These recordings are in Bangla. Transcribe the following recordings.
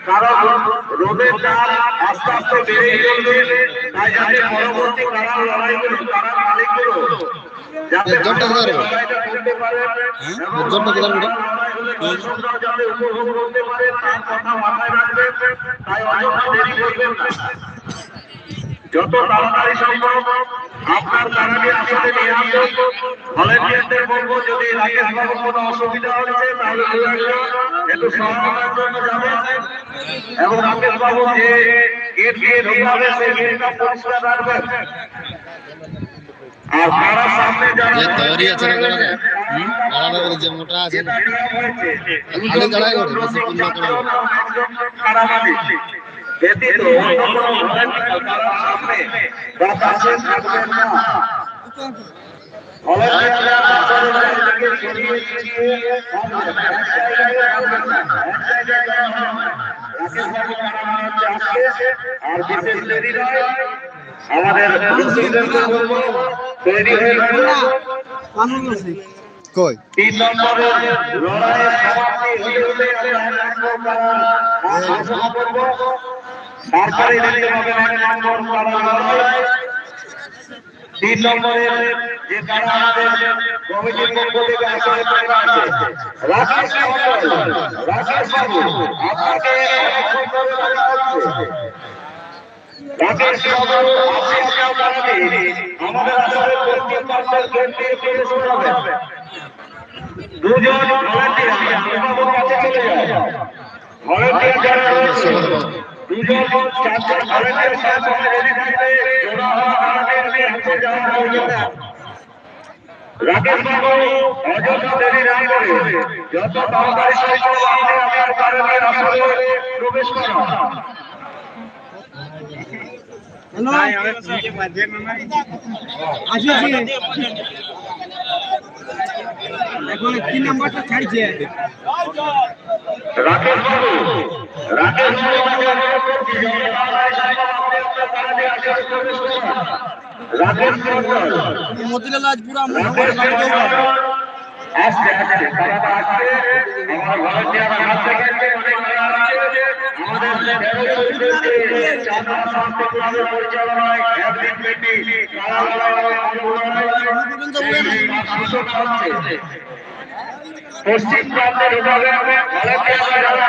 কারণ রোদের আস্তে আস্তে বেড়েই চলবে তাই যাতে পরবর্তী কারা লড়াইগুলো কারা মালিকগুলো যাতে করতে পারে দর্শকরাও যাতে উপভোগ করতে পারে তার কথা মাথায় রাখবেন। তাই অযথা দেরি করবেন না। যত তাড়াতাড়ি সম্ভব আপনার কারণে আসলে নিয়ে আসুন ভলেন্টিয়ারদের বলব যদি রাকেশ বাবুর কোনো অসুবিধা হচ্ছে তাহলে একটু সহায়তার জন্য যাবেন এবং রাকেশ বাবু যে গেট দিয়ে ঢোকাবে সেই গেটটা পরিষ্কার রাখবেন আর তারা সামনে যারা তৈরি আছে না করা যায়? হুম? আলাদা করে যে মোটা আছে খালি দাঁড়ায় করে, বেশি পূর্ণ করে না। ব্যতীত অন্য কোনো ভলেন্টিয়ার তারা সামনে বা থাকবেন না। আর বিশেষ দেরি নয় আমাদের তৈরি হয়ে গেল। কই? তিন নম্বরের লড়াইয়ের সমাপ্তি হতে হতে আমরা এক নম্বর কারা ঘোষণা করব। তারপরে দেখতে পাবেন এক নম্বর লড়াই তিন নম্বরের যে কারা আমাদের কমিটির পক্ষ থেকে আসলে করা আছে। রাকেশ মন্ডল রাকেশ বাবু, আপনাকে রাকেশ বাবু, আপনি আপনার কারণে আমাদের আসলে পশ্চিম গেট দিয়ে প্রবেশ করাবেন দুজন ভলান্টিয়ার অভিভাবক কাছে চলে যায় ভলান্টিয়ার যারা রয়েছে দুজন চারজন ভলান্টিয়ার সাথে রেডি থাকবে জোড়া হওয়া ভলান্টিয়ারকে হাতে যাওয়া প্রয়োজন রাকেশ বাবু এখন তিন রাকেশ বাবু রাকেশ বাবু মতিলাল তারা আমার ভলান্টিয়ার চাঁদা পরিচালনায় একদিন পেটি পশ্চিম প্রান্তে ঢোকাবে ভলান্টিয়াররা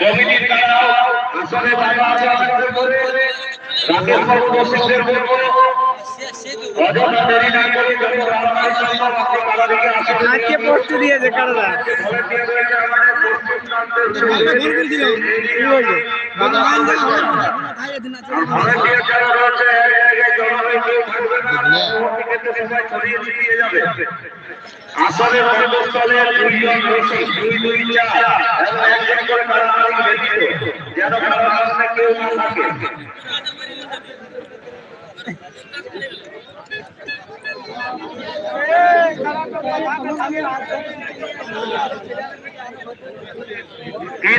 কমিটির কারা আসলে বাবা আছে আমাদের করে রাকেশ বাবু দর্শকদের বলব অযথা দেরি না করে যত তাড়াতাড়ি সম্ভব আপনি কারা দিকে আসেন আজকে পোস্ট দিয়েছে কারদা আসলে দুই দুই করে? কারাগারে কেউ না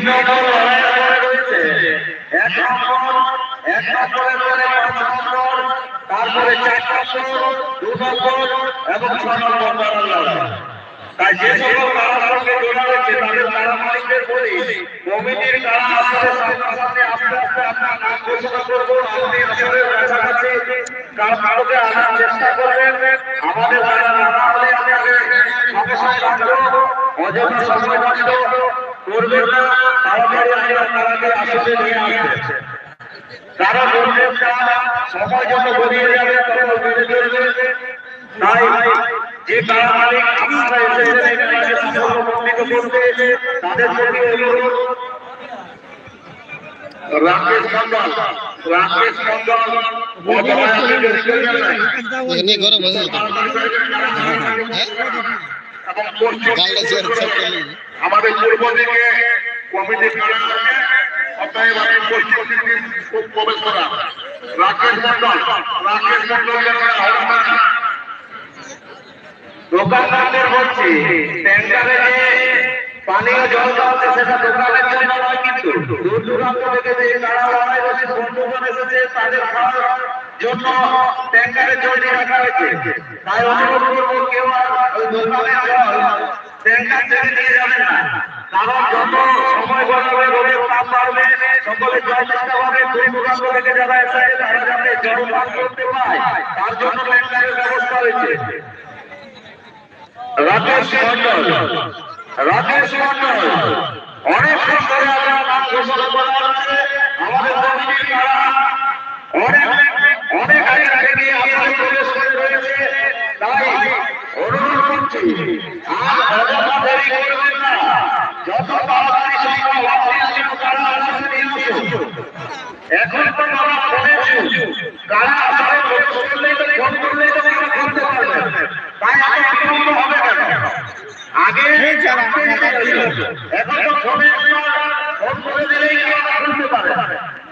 তিন নম্বর লড়াইয়ের রয়েছে এক নম্বর এক নম্বরের পরে পাঁচ নম্বর তারপরে চার নম্বর দু নম্বর এবং ছ নম্বর তারা লড়াই তাই যে সকল তারা সঙ্গে জোড়া রয়েছে তাদের তারা মালিকদের বলি কমিটির তারা আসলে সামনাসামনি আস্তে আস্তে আপনার নাম ঘোষণা করব আপনি আসলে কাছাকাছি কার কারোকে আনার চেষ্টা করবেন আমাদের তারা না হলে আমাদের সমস্যায় রাখব অযথা সময় নষ্ট করবেন না তাড়াতাড়ি আমরা তারাকে আসলে নিয়ে আসবে কারণ প্রত্যেকটা সময় যত গড়িয়ে যাবে তত বেড়ে চলবে তাই যে কারা মালিক আপনারা এসেছেন এখানে সাফল্যমণ্ডিত করতে তাদের প্রতি অনুরোধ। রাকেশ মন্ডল রাকেশ মন্ডল এখানে গরম আছে এবং পশ্চিম। আমাদের পূর্ব দিকে কমিটি করা আছে? অতএব আমি পশ্চিম দিকে খুব প্রবেশ করা রাকেশ মন্ডল রাকেশ মন্ডল দোকানদারদের বলছি পানীয় জল হচ্ছে সেটা দোকানের জন্য নয় কিন্তু। দূর দূরান্ত থেকে যে তারা লড়াই রসিদ বন্ধুগণ এসেছে, তাদের খাওয়ার জন্য ট্যাঙ্কারে জল দিয়ে রাখা হয়েছে। তাই অনুরোধ করব, কেউ আর ওই দোকানের জল ট্যাঙ্কার থেকে নিয়ে যাবে না। কারণ তারা জন্য রাকেশ মন্ডল অনেক ধরে আমরা নাম আমাদের কমিটির অনেক অনেক আগে থেকে আপনারা প্রবেশ করে রয়েছে। তাই তারা এখন তো কারা আসলে ফোন করলেই তো ফোন করলেই তো আমরা করতে পারবেন তাই এত বিলম্ব হবে কেন আগে এখন তো ফোনে ফোন করে দিলেই আমরা করতে পারে?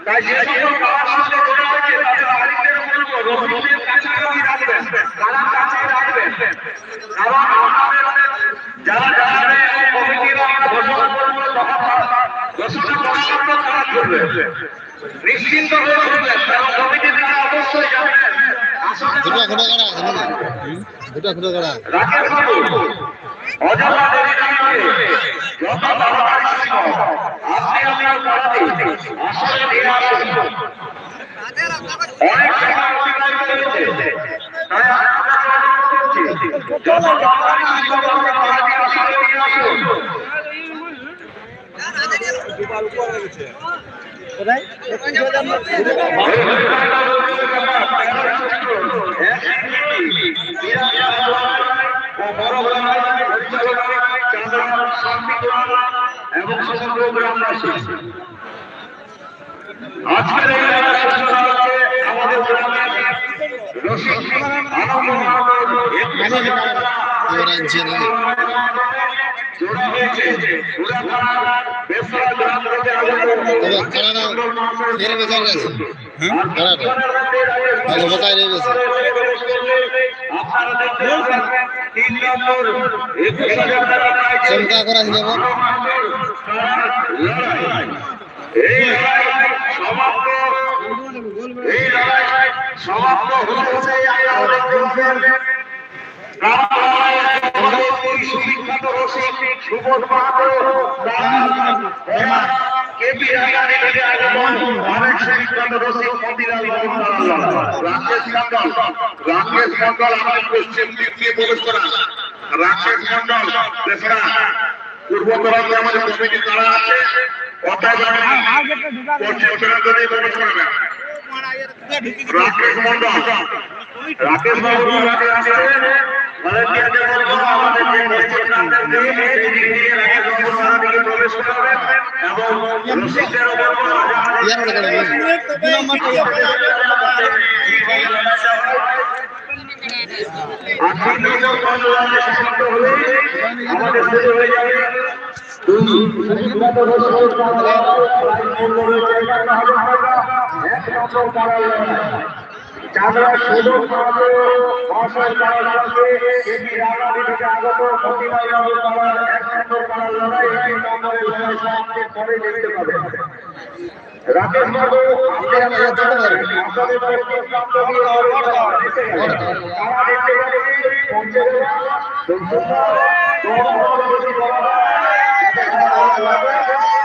তাই যে সকল কারার সঙ্গে জোড়া হয়েছে তাদের মালিকদের বলব রসিদের কাছাকাছি রাখবেন তারা কাছে রাখবেন। কারণ আমাদের যারা জানাবে কমিটিরা আমরা ঘোষণা করব তখন ঘোষণা করার তারা করবে। নিশ্চিন্ত হয়ে করবেন কারণ অবশ্যই রাকেশ বাবু আপনি আপনার পাড়াতে আসলে আসুন অনেক সময় অতিবাহিত হয়েছে তাই আমি আপনাকে অনুরোধ করছি যত না। এবং সমগ্র গ্রামবাসী। আজকের এই আলোচনা হচ্ছে আমাদের গ্রামে রসিক আনন্দ এবার জোড়া করা এবার। এই সমাপ্ত এই লড়াই সমাপ্ত হতে কেপি রাজানি থেকে রাকেশ মন্ডল মন্ডল আমার পশ্চিম দিক দিয়ে প্রবেশ করা। রাকেশ মন্ডল দেশরা পূর্বতরাতে আমাদের কমিটি তারা আছে অতএব পশ্চিম তরাতে দিয়ে প্রবেশ করবেন রাকেশ মন্ডল রাকেশ রাকেশ আসবেন আমাদের দিকে এবং রসিকদেরও বলব ইয়ার করে নাকি? দু নম্বরটা আর্থিক নজর কর্মসূচি সমাপ্ত হলে আমাদের শুরু হয়ে যাবে এক নম্বর কারাগার সুদূর মাহাতো মহাশয় পাড়ার সঙ্গে এটি রাজধানী থেকে আগত বাবু পাড়ার এক নম্বর পাড়ার লড়াই তিন নম্বরের লড়াই রাকেশ বাবু, আপনি আপনার আসলে পশ্চিম প্রান্ত দিয়ে অবস্থান এসে গেছেন। তারা দেখতে পাচ্ছি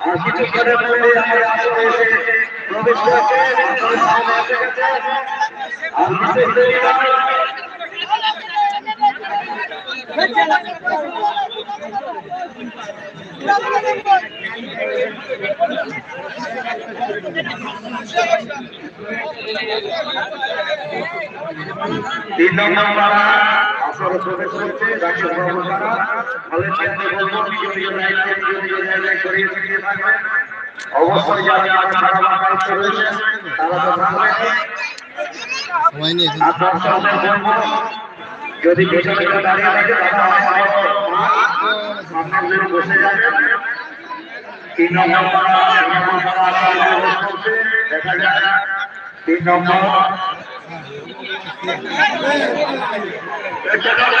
আর কিছুক্ষণের মধ্যে প্রবেশ করেছে। আর বিশেষ তিন নম্বর পাড়া আসরে প্রবেশ করছে ডাক্তার বাবু পাড়া হলের ক্ষেত্রে বলব নিজ নিজ দায়িত্বে নিজ নিজ জায়গায় সরিয়ে ছিটিয়ে থাকবেন অবশ্যই যারা যারা খারাপ দায়িত্বে তারা তো থাকবেন সময় নিয়ে বলব যদি পেছনে কেউ দাঁড়িয়ে থাকে তারা আমার সামনের বসে যাবেন তিন নম্বর তিন নম্বর এক নম্বর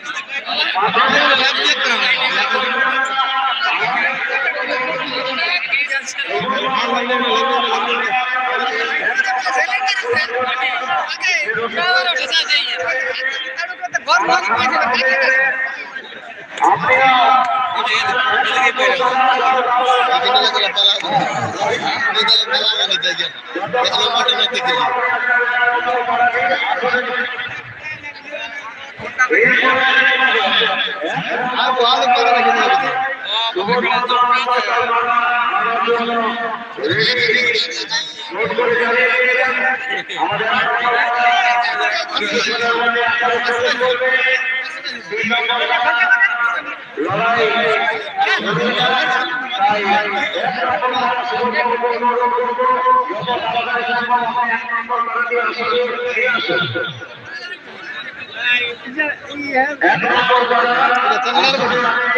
দেশে জল ভালো করতে হবে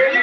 আর